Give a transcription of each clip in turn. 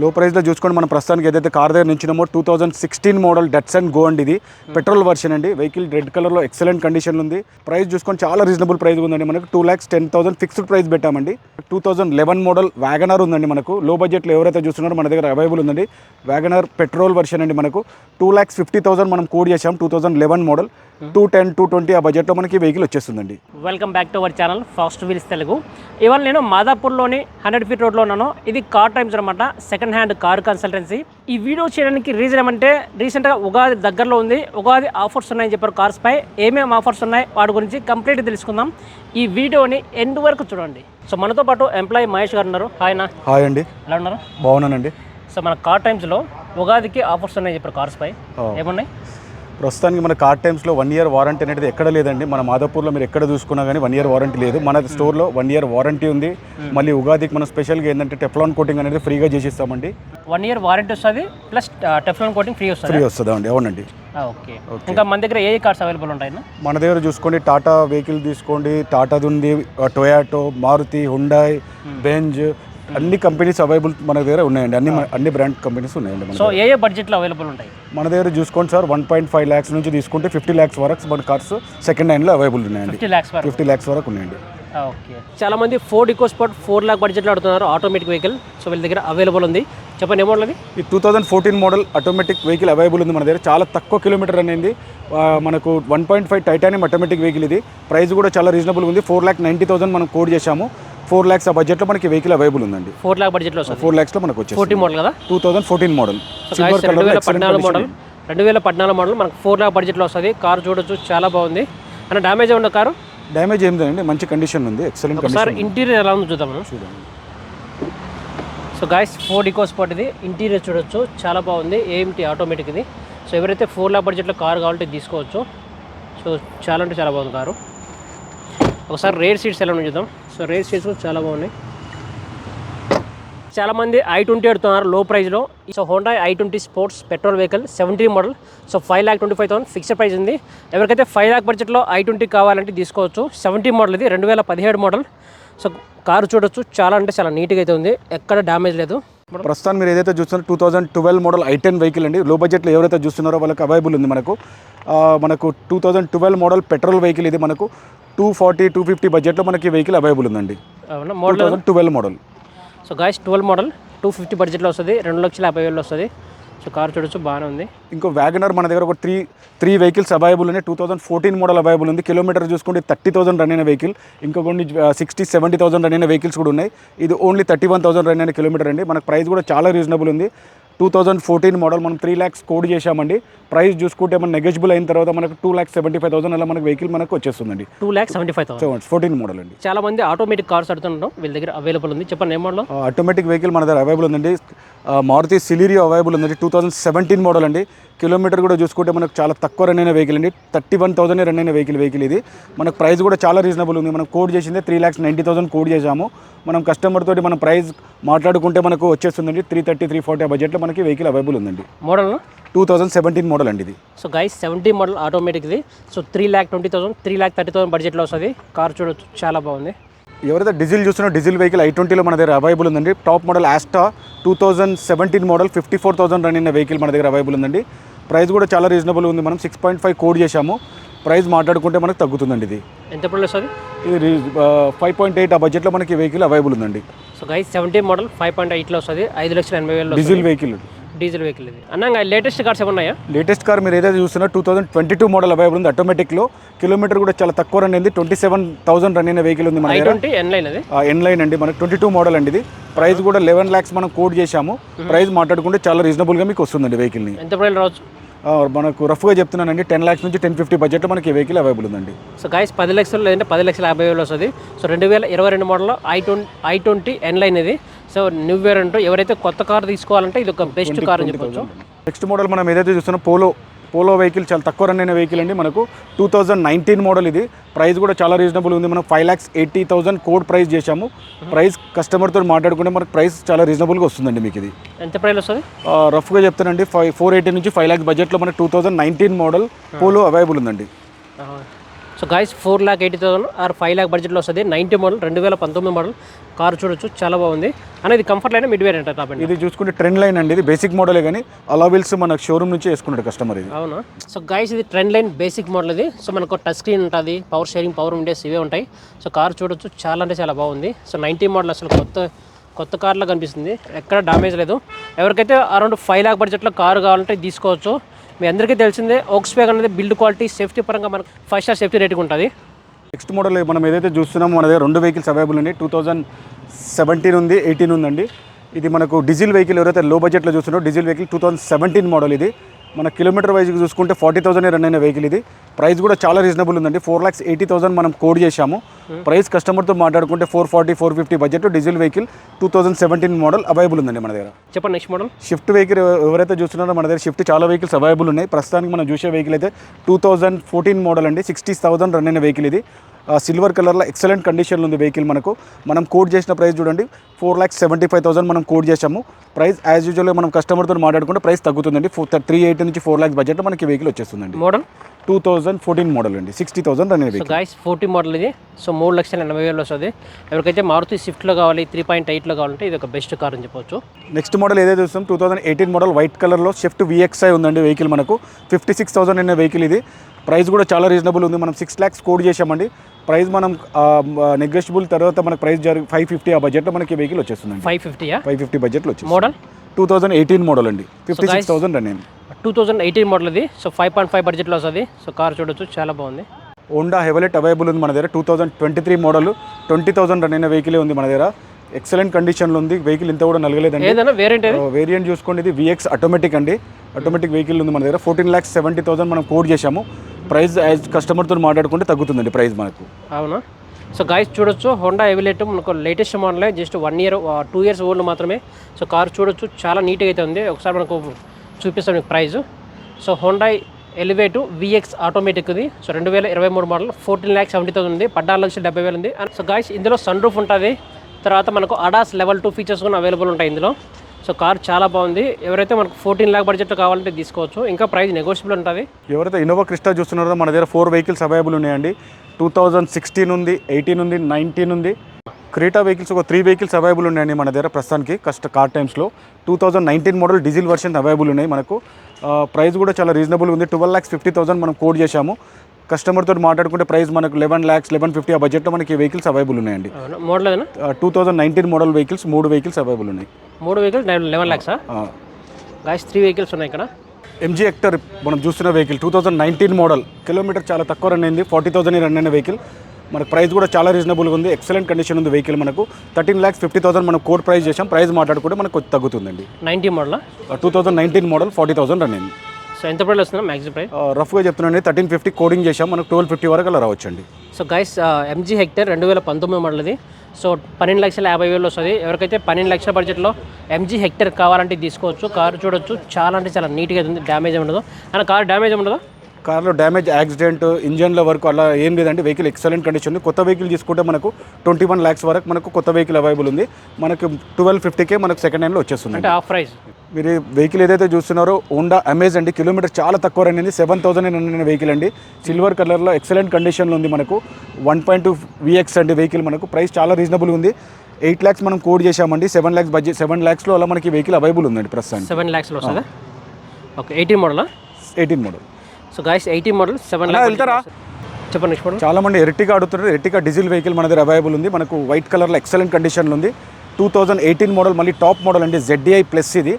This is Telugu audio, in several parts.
లో ప్రైస్లో చూసుకొని మనం ప్రస్తుతానికి ఏదైతే కార్ దగ్గర నుంచినామో two thousand sixteen model Datsun Go అండి ఇది. పెట్రోల్ వర్షన్ అండి. వెహికల్ రెడ్ కలర్లో ఎక్సలెంట్ కండిషన్లో ఉంది. ప్రైస్ చూసుకొని చాలా రీజనబుల్ ప్రైస్ ఉందండి మనకు. Two lakhs ten thousand fixed price పెట్టామండి. Two thousand eleven model Wagon R ఉందండి మనకు. లో బడ్జెట్లో ఎవరైతే చూస్తున్నారో మన దగ్గర అవైలబుల్ ఉందండి. వ్యాగనర్ పెట్రోల్ వర్షన్ అండి మనకు. టూ ల్యాక్స్ ఫిఫ్టీ థౌసండ్ మనం కోడ్ చేసాం two thousand eleven model two ten two twenty ఆ బడ్జెట్లో మనకి వెహికల్ వచ్చేస్తుందండి. Welcome back to our channel fast wheels Telugu ఇవాళ నేను మాదాపూర్లోని హండ్రెడ్ ఫీట్ రోడ్లో ఉన్నాను. ఇది కార్ టైమ్స్ అనమాట సెకండ్ హ్యాండ్ కార్ కన్సల్టెన్సీ ఈ వీడియో చేయడానికి రీజన్ ఏమంటే రీసెంట్గా ఉగాది దగ్గరలో ఉంది. ఉగాది ఆఫర్స్ ఉన్నాయని చెప్పారు కార్స్ పై. ఏమేమి ఆఫర్స్ ఉన్నాయి? వాటి గురించి కంప్లీట్ తెలుసుకుందాం. ఈ వీడియోని ఎండ్ వరకు చూడండి. సో మనతో పాటు ఎంప్లాయీ మహేష్ గారు ఉన్నారు. హాయ్ నా హాయ్ అండి. ఎలా ఉన్నారు? బాగున్నానండి. సో మన కార్ టైమ్స్లో ఉగాదికి ఆఫర్స్ ఉన్నాయని చెప్పారు కార్స్ పై. Oh. ఏమున్నాయి? ప్రస్తుతానికి మన కార్ టైమ్స్లో వన్ ఇయర్ వారంటీ అనేది ఎక్కడ లేదండి. మన మాదాపూర్లో మీరు ఎక్కడ చూసుకున్నా కానీ వన్ ఇయర్ వారంటీ లేదు. మన స్టోర్లో వన్ ఇయర్ వారంటీ ఉంది. మళ్ళీ ఉగాదికి మనం స్పెషల్గా ఏంటంటే టెఫ్లాన్ కోటింగ్ అనేది ఫ్రీగా చేసిస్తామండి. వన్ ఇయర్ వారంటీ వస్తుంది ప్లస్ టెఫ్లాన్ కోటింగ్ ఫ్రీ వస్తుంది? ఫ్రీ వస్తుంది అండి అవునండి ఓకే. ఇంకా మన దగ్గర ఏ కార్స్ అవైలబుల్ ఉంటాయి మన దగ్గర చూసుకోండి టాటా వెహికల్ తీసుకోండి టాటాది ఉంది టొయాటో మారుతి హుండాయ్ బెంజ్ అన్ని కంపెనీస్ అవైలబుల్ మన దగ్గర ఉన్నాయండి. అన్ని అన్ని బ్రాండ్ కంపెనీస్ ఉన్నాయండి మన సో ఏ ఏ బడ్జెట్లో అవైలబుల్ ఉంటాయి? మన దగ్గర చూసుకోండి sir one point five lakhs నుంచి తీసుకుంటే ఫిఫ్టీ ల్యాక్స్ వరకు మన కార్స్ సెకండ్ హ్యాండ్లో అవైలబుల్ ఉన్నాయండి. ఫిఫ్టీ ల్యాక్స్ వరకు. ఫిఫ్టీ ల్యాక్స్ వరకు ఉన్నాయండి. ఓకే చాలా మంది Ford EcoSport four lakh బడ్జెట్లో ఆడుతున్నారు ఆటోమేటిక్ వెహికల్ సో వీళ్ళ దగ్గర అవైలబుల్ ఉంది. చెప్పండి ఏమో అది? ఈ two thousand fourteen model automatic vehicle available ఉంది మన దగ్గర. చాలా తక్కువ కిలోమీటర్ అనేది మనకు one point five titanium automatic vehicle ఇది. ప్రైస్ కూడా చాలా రీజనబుల్ ఉంది. ఫోర్ ల్యాక్ నైంటీ థౌసండ్ మనం కోడ్ చేశాము. ఫోర్ ల్యాక్స్ ఆ బడ్జెట్లో మనకి వెహికల్ అవైలబుల్ ఉందండి. ఫోర్ లాక్ బడ్జెట్లో ఫోర్ ల్యాక్స్లో మనకు వచ్చేసి ఫోర్టీ మోడల్ కదా? Two thousand fourteen model. Silver colour model. రెండు వేల పద్నాలుగు మోడల్ మనకు ఫోర్ లాక్ బడ్జెట్లో వస్తుంది. కార్ చూడొచ్చు చాలా బాగుంది. అన్న డ్యామేజ్ ఉన్న కారు? డ్యామేజ్ ఏం లేదండి మంచి కండిషన్ ఉంది ఎక్సలెంట్ కండిషన్ ఇంటీరియర్ ఎలా ఉందో చూద్దాం చూడండి. So guys Ford EcoSport ఇది. ఇంటీరియర్ చూడొచ్చు చాలా బాగుంది. ఏమిటి ఆటోమేటిక్ ఇది. సో ఎవరైతే ఫోర్ లాక్ బడ్జెట్లో కార్ కావాలంటే తీసుకోవచ్చు. సో చాలా అంటే చాలా బాగుంది కారు. ఒకసారి రేర్ సీట్స్ ఎలా ఉన్నాయి చూద్దాం. సో రేర్ సీట్స్ చాలా బాగున్నాయి. చాలామంది ఐ ట్వంటీ అడుతున్నారు లో ప్రైస్లో so Honda I twenty sports petrol vehicle seventeen model so five lakh twenty five thousand fixed price ఉంది. ఎవరికైతే ఫైవ్ ల్యాక్ బడ్జెట్లో ఐ ట్వంటీ కావాలంటే తీసుకోవచ్చు. సెవెంటీ మోడల్ ఇది రెండు వేల పదిహేడు మోడల్ సో కారు చూడొచ్చు. చాలా అంటే చాలా నీట్గా అయితే ఉంది. ఎక్కడ డ్యామేజ్ లేదు. ప్రస్తుతం మీరు ఏదైతే చూస్తున్నారో two thousand twelve model I ten vehicle అండి. లో బడ్జెట్లో ఎవరైతే చూస్తున్నారో వాళ్ళకి అవైలబుల్ ఉంది మనకు. మనకు two thousand twelve model petrol vehicle ఇది మనకు. టూ ఫార్టీ టూ ఫిఫ్టీ బడ్జెట్లో మనకి వెహికల్ అవైలబుల్ ఉందండి. Model? Thousand twelve model. So guys twelve model two fifty బడ్జెట్లో వస్తుంది రెండు లక్షల యాభై వేలు వస్తుంది. సో కార్ చూడొచ్చు బాగానే ఉంది. ఇంకో వ్యాగనర్ మన దగ్గర ఒక త్రీ త్రీ వెహికల్స్ అవైలబుల్ ఉన్నాయి. Two thousand fourteen model available ఉంది. కిలోమీటర్ చూసుకుంటే థర్టీ థౌసండ్ రన్ అయిన వెహికల్ ఇంకా కొన్ని సిక్స్టీ సెవెంటీ థౌసండ్ రన్ అయిన వెహికల్స్ కూడా ఉన్నాయి. ఇది only thirty one thousand run అయిన కిలోమీటర్ అండి. మనకు ప్రైస్ కూడా చాలా రీజనబుల్ ఉంది. టూ థౌసండ్ ఫోర్టీన్ మోడల్ మనం త్రీ ల్యాక్స్ కోడ్ చేశామండి. ప్రైస్ చూసుకుంటే మనం నెగెజిబుల్ అయిన తర్వాత మనకు two lakhs seventy five thousand అలా మనకు వెహికల్ మనకు వచ్చేస్తుందండి. Two lakh seventy five thousand. Fourteen model అండి. చాలా మంది ఆటోమేటిక్ కార్స్ అడుతుంటాం వీళ్ళ దగ్గర అవైలబుల్ ఉంది. చెప్పండి ఏ మోడల్? ఆటోమేటిక్ వెహికల్ మన దగ్గర అవైలబుల్ ఉందండి. మారుతి సిలీరియో అవైలబుల్ ఉందండి. టూ థౌసండ్ సెవెంటీన్ మోడల్ అండి. కిలోమీటర్ కూడా చూసుకుంటే మనకు చాలా తక్కువ రన్ అయిన వెహికల్ అండి. థర్టీ వన్ థౌసండ్ రన్ అయిన వెహికల్ వెహికల్ ఇది. మనకు ప్రైస్ కూడా చాలా రీజనబుల్ ఉంది. మనం కోడ్ చేసిందే three lakhs ninety thousand quote చేసాము మనం కస్టమర్ తోటి మనం ప్రైస్ మాట్లాడుకుంటే మనకు వచ్చేస్తుందండి. త్రీ థర్టీ త్రీ ఫార్టీ బడ్జెట్లో మనకి వెహికల్ అవైలబుల్ ఉందండి. Model two thousand seventeen model అండి ఇది. So guys seventy model automatic ఇది. So three lakh twenty thousand three lakh thirty thousand బడ్జెట్లో వస్తుంది. కార్ చూడొచ్చు చాలా బాగుంది. ఎవరైతే డీజిల్ చూస్తున్నా డీజిల్ వెహికల్ ఐ ట్వంటీలో మన దగ్గర అవైలబుల్ ఉందండి. Top model Asta two thousand seventeen model fifty four thousand run అయిన వెహికల్ మన దగ్గర అవైలబుల్ ఉందండి. ప్రైస్ కూడా చాలా రీజనబుల్ ఉంది. మనం సిక్స్ పాయింట్ ఫైవ్ కోడ్ చేశాము. ప్రైస్ మాట్లాడుకుంటే మనకు తగ్గుతుందండి ఇది. ఎంత ఎప్పుడు వస్తుంది ఇది ఫైవ్ పాయింట్ ఎయిట్ ఆ బడ్జెట్లో మనకి వెహికల్ అవైలబుల్ ఉందండి. So guys seventy model five point ఎయిట్లో వస్తుంది ఐదు లక్షల ఎనభై వేలు డీజిల్ వెహికల్ డీజిల్ వెహికల్ ఇది. అన్న లేటెస్ట్ కార్స్ ఏమన్నాయా? లేటెస్ట్ కార్ మీరు ఏదైతే చూస్తున్నా two thousand twenty two model available ఉంది ఆటోమేటిక్లో కిలోమీటర్ కూడా చాలా తక్కువ రన్ అయింది. ట్వంటీ సెవెన్ థౌసండ్ రన్ అయిన వెహికల్ ఉంది మన ట్వంటీ ఎన్ లైన్ అది? ఎన్ లైన్ అండి మనకు ట్వంటీ టూ మోడల్ అండి ఇది. ప్రైస్ కూడా లెవెన్ ల్యాక్స్ మనం కోడ్ చేశాము. ప్రైస్ మాట్లాడుకుంటే చాలా రీజనబుల్గా మీకు వస్తుందండి వెహికల్ని ఎంత ప్రైస్ రావచ్చు? మనకు రఫ్గా చెప్తున్నానండి టెన్ ల్యాక్స్ నుంచి టెన్ ఫిఫ్టీ బడ్జెట్లో మనకి వెహికల్ అవైలబుల్ ఉందండి. సో గైస్ పది లక్షలు లేదంటే పది లక్షల యాభై వేలు వస్తుంది. సో రెండు వేల ఇరవై రెండు model I twenty I twenty N line ఇది. సో న్యూ వేరియంట్ ఎవరైతే కొత్త కార్ తీసుకోవాలంటే ఇది ఒక బెస్ట్ కార్ అని చెప్పొచ్చు. నెక్స్ట్ మోడల్ మనం ఏదైతే చూస్తున్నా పోలో పోలో వెహికల్ చాలా తక్కువ రన్ అయిన వెహికల్ అండి మనకు. టూ థౌజండ్ నైన్టీన్ మోడల్ ఇది. ప్రైస్ కూడా చాలా రీజనబుల్ ఉంది. మనం five lakhs eighty thousand quote price చేశాము. ప్రైస్ కస్టమర్తో మాట్లాడుకుంటే మనకు ప్రైస్ చాలా రీజనబుల్గా వస్తుందండి మీకు ఇది. ఎంత ప్రైస్ వస్తుంది? రఫ్గా చెప్తానండి. ఫైవ్ ఫోర్ ఎయిటీ నుంచి ఫైవ్ ల్యాక్స్ బడ్జెట్లో మనకు two thousand nineteen model Polo available ఉందండి. So guys four lakh eighty thousand or five lakh బడ్జెట్లో వస్తుంది నైంటీ మోడల్ రెండు వేల పంతొమ్మిది మోడల్ కార్ చూడొచ్చు చాలా బాగుంది. అనేది comfort line mid variant top ఇది చూసుకుంటే ట్రెండ్ లైన్ అండి. ఇది బేసిక్ మోడలే కానీ అలావిల్స్ మన షోరూమ్ నుంచి వేసుకున్నాడు కస్టమర్ ఇది. అవునా? సో గైస్ ఇది ట్రెండ్ లైన్ బేసిక్ మోడల్ ఇది. సో మనకు టచ్ స్క్రీన్ ఉంటుంది పవర్ షేరింగ్ పవర్ ఉండేసి ఇవే ఉంటాయి. సో కార్ చూడొచ్చు చాలా అంటే చాలా బాగుంది. సో నైంటీ మోడల్ అసలు కొత్త కొత్త కార్లో కనిపిస్తుంది. ఎక్కడ డామేజ్ లేదు. ఎవరికైతే అరౌండ్ ఫైవ్ లాక్ బడ్జెట్లో కారు కావాలంటే తీసుకోవచ్చు. మీ అందరికీ తెలిసిందే ఓక్స్ వ్యాగన్ అనేది బిల్డ్ క్వాలిటీ సేఫ్టీ పరంగా మనకు ఫైవ్ స్టార్ సేఫ్టీ రేటింగ్ ఉంటుంది. నెక్స్ట్ మోడల్ మనం ఏదైతే చూస్తున్నామో మనది రెండు వెహికల్స్ అవైలబుల్ ఉన్నాయి. టూ థౌజండ్ సెవెంటీన్ ఉంది ఎయిటీన్ ఉందండి. ఇది మనకు డీజిల్ వెహికల్ ఎవరైతే లో బడ్జెట్లో చూస్తున్నారో diesel vehicle two thousand seventeen model ఇది. మన కిలోమీటర్ వైజ్ చూసుకుంటే ఫార్టీ థౌసండ్ రన్ అయిన వెహికల్ ఇది. ప్రైస్ కూడా చాలా రీజనబుల్ ఉందండి. ఫోర్ లాక్స్ ఎయిటీ థౌసండ్ మనం కోడ్ చేశాము. ప్రైస్ కస్టమర్తో మాట్లాడుకుంటే four forty four fifty budget diesel vehicle two thousand seventeen model available ఉందండి మన దగ్గర. చెప్పండి నెక్స్ట్ మోడల్. షిఫ్ట్ వెహికల్ ఎవరైతే చూస్తున్నారో మన దగ్గర షిఫ్ట్ చాలా వెహికల్స్ అవైలబుల్ ఉన్నాయి. ప్రస్తుతానికి మనం చూసే వెహికల్ అయితే టూ థౌజండ్ ఫోర్టీన్ మోడల్ అండి. సిక్స్టీ థౌసండ్ రన్ అయిన వెహికల్ ఇది. సిల్వర్ కలర్లో ఎక్సలెంట్ కండిషన్లో ఉంది వెహికల్ మనకు. మనం కోడ్ చేసిన ప్రైస్ చూడండి four lakhs seventy five thousand మనం కోడ్ చేసాము ప్రైస్ యాజ్ యూజువల్గా మనం కస్టమర్తో మాట్లాడుకుంటే ప్రైస్ తగ్గుతుందండి. ఫోర్ త్రీ ఎయిటీ నుంచి ఫోర్ ల్యాక్స్ బడ్జెట్ మనకి వెహికల్ వచ్చేస్తుందండి. Model? Two thousand fourteen model అండి. సిక్స్టీ థౌసండ్ రన్ అయిన so vehicle. Guys forty model ఇది. సో మూడు లక్షల ఎనభై వేలు వస్తుంది. ఎవరికైతే మారుతి స్విఫ్ట్లో కావాలి త్రీ పాయింట్ ఎయిట్లో కావాలంటే ఇది ఒక బెస్ట్ కార్ అని చెప్పొచ్చు. నెక్స్ట్ మోడల్ ఏదైతే చూస్తాం two thousand eighteen model white కలర్లో షిఫ్ట్ విఎక్స్ఐ ఉందండి వెహికల్ మనకు. ఫిఫ్టీ సిక్స్ థౌసండ్ అనే వెహికల్ ఇది. ప్రైస్ కూడా చాలా రీజనబుల్ ఉంది. మనం సిక్స్ ల్యాక్స్ కోడ్ చేసామండి ప్రైస్ మనం నెగోషియబుల్ తర్వాత మనకు ప్రైస్ జరిగి ఫైవ్ ఫిఫ్టీ ఆ బడ్జెట్లో మనకి వెహికల్ వచ్చేస్తుందండి. ఫైవ్ ఫిఫ్టీయా ఫైవ్ ఫిఫ్టీ బడ్జెట్లో వచ్చేసి model two thousand eighteen model అండి. Fifty six thousand run two thousand eighteen model ఇది. సో ఫైవ్ పాయింట్ ఫైవ్ బడ్జెట్లో వస్తుంది సో కార్ చూడొచ్చు చాలా బాగుంది. హోండా హెవలెట్ అవైలబుల్ ఉంది మన దగ్గర. Two thousand twenty three model twenty thousand run అయిన వెహికల్ ఉంది మన దగ్గర. ఎక్సలెంట్ కండిషన్లో ఉంది. వెహికల్ ఇంత కూడా నలగలేదండి. ఏదైనా వేరియంట్ చూసుకోండి ఇది విఎక్స్ ఆటోమేటిక్ అండి. ఆటోమేటిక్ వెహికల్ ఉంది మన దగ్గర. ఫోర్టీన్ ల్యాక్స్ సెవెంటీ థౌసండ్ మనం కోడ్ చేశాము. ప్రైస్ యాజ్ కస్టమర్తో మాట్లాడుకుంటే తగ్గుతుందండి ప్రైస్ మనకు. అవునా? సో గాయస్ చూడొచ్చు. హోండా ఎవిలేట్ మనకు latest మోడలే just one year two years old మాత్రమే. సో కార్ చూడొచ్చు. చాలా నీట్గా అయితే ఉంది. ఒకసారి మనకు చూపిస్తాం మీకు price so Honda Elevate VX ఆటోమేటిక్ది so రెండు వేల ఇరవై మూడు model fourteen lakhs seventy thousand ఉంది. పద్నాలుగు లక్షల డెబ్బై వేలు ఉంది. సో గాయస్ ఇందులో సన్ రూఫ్ ఉంటుంది. తర్వాత మనకు అడాస్ లెవెల్ టూ ఫీచర్స్ కూడా అవైలబుల్ ఉంటాయి ఇందులో. సో కార్ చాలా బాగుంది. ఎవరైతే మనకు ఫోర్టీన్ ల్యాక్ బడ్జెట్లో కావాలంటే తీసుకోవచ్చు. ఇంకా ప్రైస్ నెగోషియబుల్ ఉంటుంది. ఎవరైతే ఇన్నోవా క్రిస్టా చూస్తున్నారో మన దగ్గర ఫోర్ వెహికల్స్ అవైలబుల్ ఉన్నాయండి. టూ థౌజండ్ సిక్స్టీన్ ఉంది ఎయిటీన్ ఉంది నైన్టీన్ ఉంది. క్రీటా వెహికల్స్ ఒక త్రీ వెహికల్స్ అవైలబుల్ ఉన్నాయండి మన దగ్గర ప్రస్తుతానికి కష్ట కార్ టైమ్స్లో two thousand nineteen model diesel version available ఉన్నాయి మనకు. ప్రైస్ కూడా చాలా రీజనబుల్ ఉంది. ట్వెల్వ్ ల్యాక్స్ ఫిఫ్టీ థౌసండ్ మనం కోడ్ చేశాము. కస్టమర్తో మాట్లాడుకుంటే ప్రైస్ మనకు లెవెన్ ల్యాక్స్ లెవెన్ ఫిఫ్టీ ఆ బడ్జెట్లో మనకి వెహికల్స్ అవైలబుల్ ఉన్నాయండి. Model two thousand nineteen model vehicles మూడు వెహికల్స్ అవైలబుల్ ఉన్నాయి. మూడు వెహికల్స్ లెవెన్ ల్యాక్సా? గాయస్ త్రీ వెహికల్స్ ఉన్నాయి ఇక్కడ. ఎంజీ హెక్టర్ మనం చూస్తున్న vehicle two thousand nineteen model. Kilometre చాలా తక్కువ రన్ అయింది ఫార్టీ థౌసండ్ రన్ అయిన వెహికల్ మనకు ప్రైస్ కూడా చాలా రీజనబుల్గా ఉంది ఎక్సలెంట్ కండిషన్ ఉంది వెహికల్ మనకు. థర్టీన్ ల్యాక్స్ ఫిఫ్టీ థౌసండ్ మనం కోడ్ ప్రైస్ చేసాం ప్రైస్ మాట్లాడుకుంటే మనకు తగ్గుతుందండి. Ninety model? Two thousand nineteen model forty thousand run అయింది. సో ఎంత ప్రైస్ వస్తుందా మ్యాక్సిమం ప్రైస్? రఫ్గా చెప్తున్నాను థర్టీన్ ఫిఫ్టీ కోడింగ్ చేసాం మనకు ట్వెల్వ్ ఫిఫ్టీ వరకు అలా రావచ్చండి. సో గైస్ ఎంజీ హెక్టర్ రెండు వేల పంతొమ్మిది మోడల్ ఇది సో పన్నెండు లక్షల యాభై వేలు వస్తుంది. ఎవరికైతే పన్నెండు లక్షల బడ్జెట్లో ఎంజీ హెక్టర్ కావాలంటే తీసుకోవచ్చు కారు చూడొచ్చు. చాలా అంటే చాలా నీట్గా ఉంది. డ్యామేజ్ ఉండదు. అండ్ కార్ డ్యామేజ్ ఉండదు? కార్లో డ్యామేజ్ యాక్సిడెంట్ ఇంజన్ల వరకు అలా ఏం లేదండి. వెహికల్ ఎక్సలెంట్ కండిషన్ ఉంది. కొత్త వెహికల్ తీసుకుంటే మనకు ట్వంటీ వన్ ల్యాక్స్ వరకు మనకు కొత్త వెహికల్ అవైలబుల్ ఉంది. మనకు ట్వెల్వ్ ఫిఫ్టీకే మనకు సెకండ్ హ్యాండ్లో వచ్చేస్తుంది. అంటే ఆఫ్ ప్రైస్ మీరు వెహికల్ ఏదైతే చూస్తున్నారో హోండా అమేజ్ అండి. కిలోమీటర్ చాలా తక్కువ రన్ అయింది. సెవెన్ థౌసండ్ రన్ వెహికల్ అండి. సిల్వర్ కలర్లో ఎక్సలెంట్ కండిషన్లో ఉంది మనకు. వన్ పాయింట్ టూ విఎక్స్ అండి వెహికల్ మనకు. ప్రైస్ చాలా రీజనబుల్ ఉంది. ఎయిట్ ల్యాక్స్ మనం కోడ్ చేశామండి. సెవెన్ ల్యాక్స్ బడ్జెట్ సెవెన్ ల్యాక్స్లో అలా మనకి వెహికల్ అవైలబుల్ ఉందండి ప్రస్తుతానికి. సెవెన్ ల్యాక్స్లో వస్తుందా? Okay eighteen model eighteen model so guys eighteen model seven వెళ్తారా? చెప్పండి చాలా మంది ఎర్టిగా అడుగుతున్నారు ఎర్టిగా డీజిల్ వెహికల్ మన దగ్గర అవైలబుల్ ఉంది. మనకు వైట్ కలర్లో ఎక్సలెంట్ కండిషన్లో ఉంది. టూ థౌజండ్ ఎయిటీన్ మోడల్ మళ్ళీ టాప్ మోడల్ అండి. జెడ్డీఐ ప్లస్ ఇది.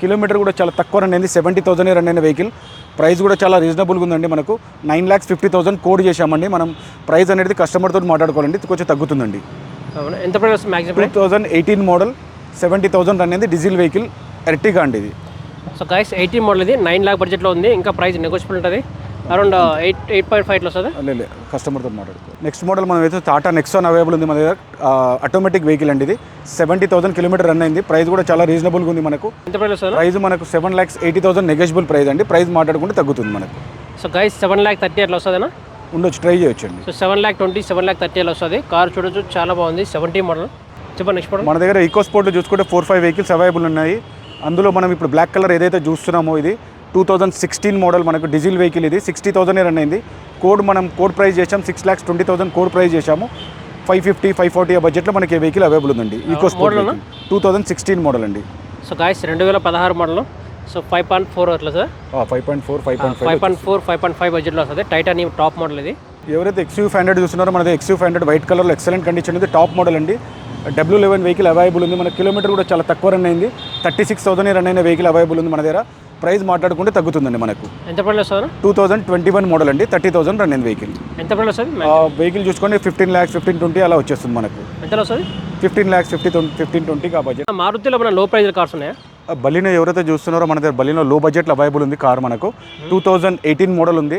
కిలోమీటర్ కూడా చాలా తక్కువ రన్ అయింది. సెవెంటీ థౌసండ్ రన్ అయిన వెహికల్ ప్రైస్ కూడా చాలా రీజనబుల్గా ఉందండి మనకు. Nine lakhs fifty thousand quote చేశామండి. మనం ప్రైస్ అనేది కస్టమర్తో మాట్లాడుకోవాలండి. ఇది కొంచెం తగ్గుతుందండి. ఎంత price two thousand eighteen model seventy thousand run అయింది. డీజిల్ వెహికల్ ఎర్టిగా అండి ఇది. సో గాయస్ ఎయిటీన్ మోడల్ ఇది. నైన్ ల్యాక్ బడ్జెట్లో ఉంది. ఇంకా ప్రైస్ నెగోషియబుల్ ఉంటుంది. అరౌండ్ ఎయిట్ ఎయిట్ పాయింట్ ఫైవ్లో వస్తుంది. లేదు కస్టమర్తో మాట్లాడుకో నెక్స్ట్ మోడల్ మనం అయితే టాటా నెక్సాన్ అవైలబుల్ ఉంది మన దగ్గర. ఆటోమేటిక్ వెహికల్ అండి ఇది. సెవెంటీ థౌసండ్ కిలోమీటర్ రన్ అయింది. ప్రైస్ కూడా చాలా రీజనబుల్గా ఉంది మనకు. ఎంత ప్రైస్ వస్తుంది? ప్రైస్ మనకు seven lakhs eighty thousand negotiable price అండి. ప్రైస్ మాట్లాడుకుంటే తగ్గుతుంది మనకు. So guys seven lakh thirty అట్లా వస్తుందేనా? ఉండొచ్చు ట్రై చేయొచ్చు అండి so seven lakh twenty seven lakh thirty అలా వస్తుంది. కార్ చూడొచ్చు చాలా బాగుంది. సెవెంటీ మోడల్ చెప్పండి నెక్స్ట్ మోడల్ మన దగ్గర ఈకో స్పోర్ట్లో చూసుకుంటే ఫోర్ ఫైవ్ వెహికల్స్ అవైలబుల్ ఉన్నాయి. అందులో మనం ఇప్పుడు బ్లాక్ కలర్ ఏదైతే చూస్తున్నామో ఇది టూ థౌజండ్ సిక్స్టీన్ మోడల్ మనకు డీజిల్ వెహికల్ ఇది. సిక్స్టీ థౌసండ్ రన్ అయింది. కోడ్ మనం కోడ్ ప్రైస్ చేసాం six lakhs twenty thousand quote price చేసాము ఫైవ్ ఫిఫ్టీ ఫైవ్ ఫార్టీ బడ్జెట్లో మనకి వెహికల్ అవైలబుల్ ఉందండి. Eeco model two thousand sixteen model అండి. సో గాయస్ రెండు వేల పదహారు model so five point four అట్లా sir five point four five point five point four five point five బడ్జెట్లో వస్తుంది. టైటానియం టాప్ మోడల్ ఇది. ఎవరైతే ఎక్స్యూ ఫైవ్ హండ్రెడ్ చూస్తున్నారో మనది ఎక్స్యూ ఫైవ్ హండ్రెడ్ వైట్ కలర్లో ఎక్సలెంట్ కండిషన్ ఉంది. టాప్ మోడల్ అండి. డబ్ల్యూ లెవెన్ వెహికల్ అవైలబుల్ ఉంది. మన కిలోమీటర్ కూడా చాలా తక్కువ రన్ అయింది. థర్టీ సిక్స్ థౌసండ్ రన్ అయిన వెహికల్ అవైలబుల్ ఉంది మన దగ్గర. ప్రైస్ మాట్లాడుకుంటే తగ్గుతుందండి మనకు. ఎంత పడలేదు వస్తుంది two thousand twenty one model అండి. థర్టీ థౌసండ్ రన్ అయింది వెహికల్. ఎంత పడలేదు ఆ వెహికల్ చూసుకొని ఫిఫ్టీన్ ల్యాక్స్ ఫిఫ్టీన్ ట్వంటీ అలా వచ్చేస్తుంది మనకు. ఎంతలో వస్తుంది ఫిఫ్టీన్ ల్యాక్స్ ఫిఫ్టీ ఫిఫ్టీన్ ట్వంటీకి ఆ బడ్జెట్ మారుతిలో మన లో ప్రైజ్ కార్స్ ఉన్నాయా బలినో ఎవరైతే చూస్తున్నారో మన దగ్గర బలినో లో బడ్జెట్లో అవైలబుల్ ఉంది కార్ మనకు. టూ థౌజండ్ ఎయిటీన్ మోడల్ ఉంది.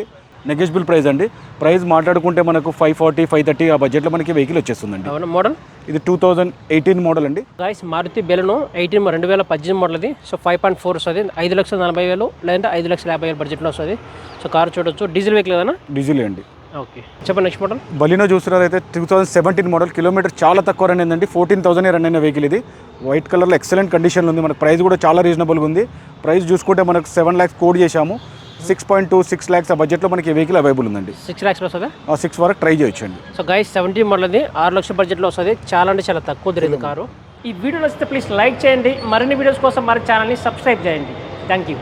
నెగెజిబుల్ ప్రైస్ అండి. ప్రైస్ మాట్లాడుకుంటే మనకు ఫైవ్ ఫార్టీ ఫైవ్ థర్టీ ఆ బడ్జెట్లో మనకి వెహికల్ వచ్చేస్తుందండి. అవునా మోడల్? ఇది టూ థౌజండ్ ఎయిటీన్ మోడల్ అండి. గాయస్ మారుతి బెలను ఎయిటీన్ రెండు వేల పద్దెనిమిది మోడల్ ఇది సో ఫైవ్ పాయింట్ ఫోర్ వస్తుంది. ఐదు లక్షల నలభై వేలు లేదంటే ఐదు లక్షల యాభై వేలు బడ్జెట్లో వస్తుంది. సో కార్ చూడొచ్చు. డీజిల్ వెహికల్ ఏదైనా? డీజిల్ అండి. ఓకే. చెప్పండి next model. Baleno చూస్తున్నారైతే two thousand seventeen model. Kilometre చాలా తక్కువ రన్ అయిందండి. ఫోర్టీన్ థౌసండ్ రన్ అయిన వెహికల్ ఇది. వైట్ కలర్లో ఎక్సలెంట్ కండిషన్లో ఉంది. మనకు ప్రైస్ కూడా చాలా రీజనబుల్గా ఉంది. ప్రైస్ చూసుకుంటే మనకు సెవెన్ ల్యాక్స్ కోడ్ చేశాము. Six point two six lakhs ఆ బడ్జెట్లో మనకి వెహికల్ అవైలబుల్ ఉందండి. సిక్స్ ల్యాక్స్లో వస్తుంది? ఆ సిక్స్ వరకు ట్రై చేయొచ్చండి. సో గైస్ సెవెంటీన్ మోడల్ అది ఆరు లక్షల బడ్జెట్లో వస్తుంది. చాలా అంటే చాలా తక్కువ తిరిగింది కారు. ఈ వీడియో నచ్చితే ప్లీజ్ లైక్ చేయండి. మరిన్ని వీడియోస్ కోసం మన ఛానల్ని సబ్స్క్రైబ్ చేయండి. Thank you